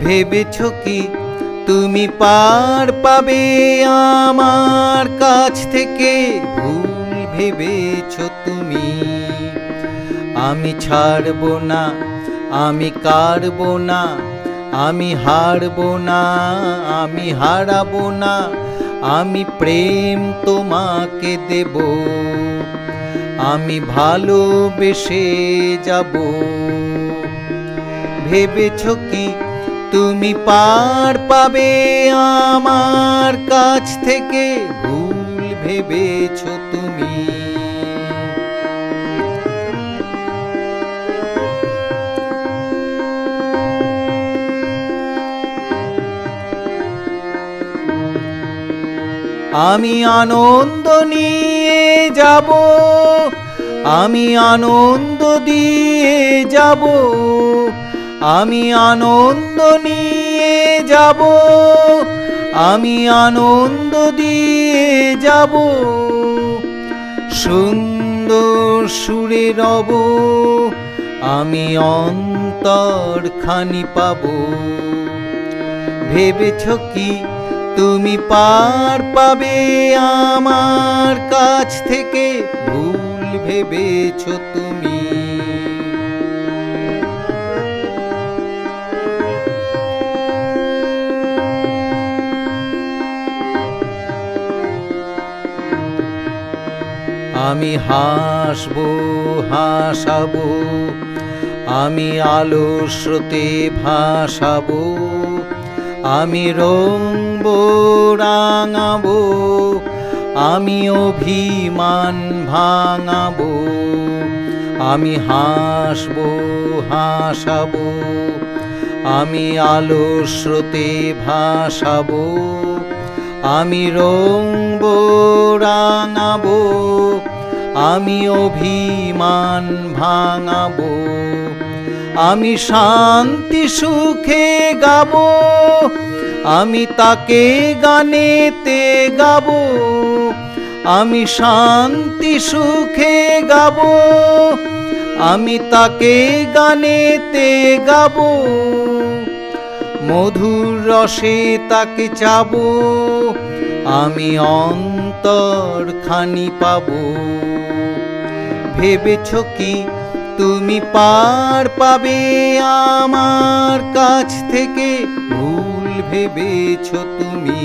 ভেবেছ কি? তুমি পার পাবে আমার কাছ থেকে। ভুল ভেবেছ তুমি? আমি ছাড়ব না, আমি কারব না, আমি হারব না, আমি হারাবো না, আমি প্রেম তোমাকে দেব। আমি ভালোবেসে যাব। ভেবেছ কি? তুমি পার পাবে আমার কাছ থেকে। ভুল ভেবেছ তুমি। আমি আনন্দ নিয়ে যাব, আমি আনন্দ দিয়ে যাব। আমি আনন্দ নিয়ে যাব, আমি আনন্দ দিয়ে যাব। সুন্দর সুরে রব, আমি অন্তর খানি পাব। ভেবেছ কি, তুমি পার পাবে আমার কাছ থেকে? ভুল ভেবেছ তুমি আমি হাসবো, হাসাবো, আমি আলো স্রোতে ভাসাবো, আমি রঙব, রাঙাবো, আমি অভিমান ভাঙাবো, আমি হাসবো, হাসাবো, আমি আলো স্রোতে ভাসাবো, আমি রঙব, রাঙাবো আমি অভিমান ভাঙাব, আমি শান্তি সুখে গাব, আমি তাকে গানেতে গাব, আমি শান্তি সুখে গাব, আমি তাকে গানেতে গাব, মধুর রসে তাকে চাবো, আমি অন্তর খানি পাবো। ভেবেছ কি তুমি পার পাবে আমার কাছ থেকে? ভুল ভেবেছ তুমি?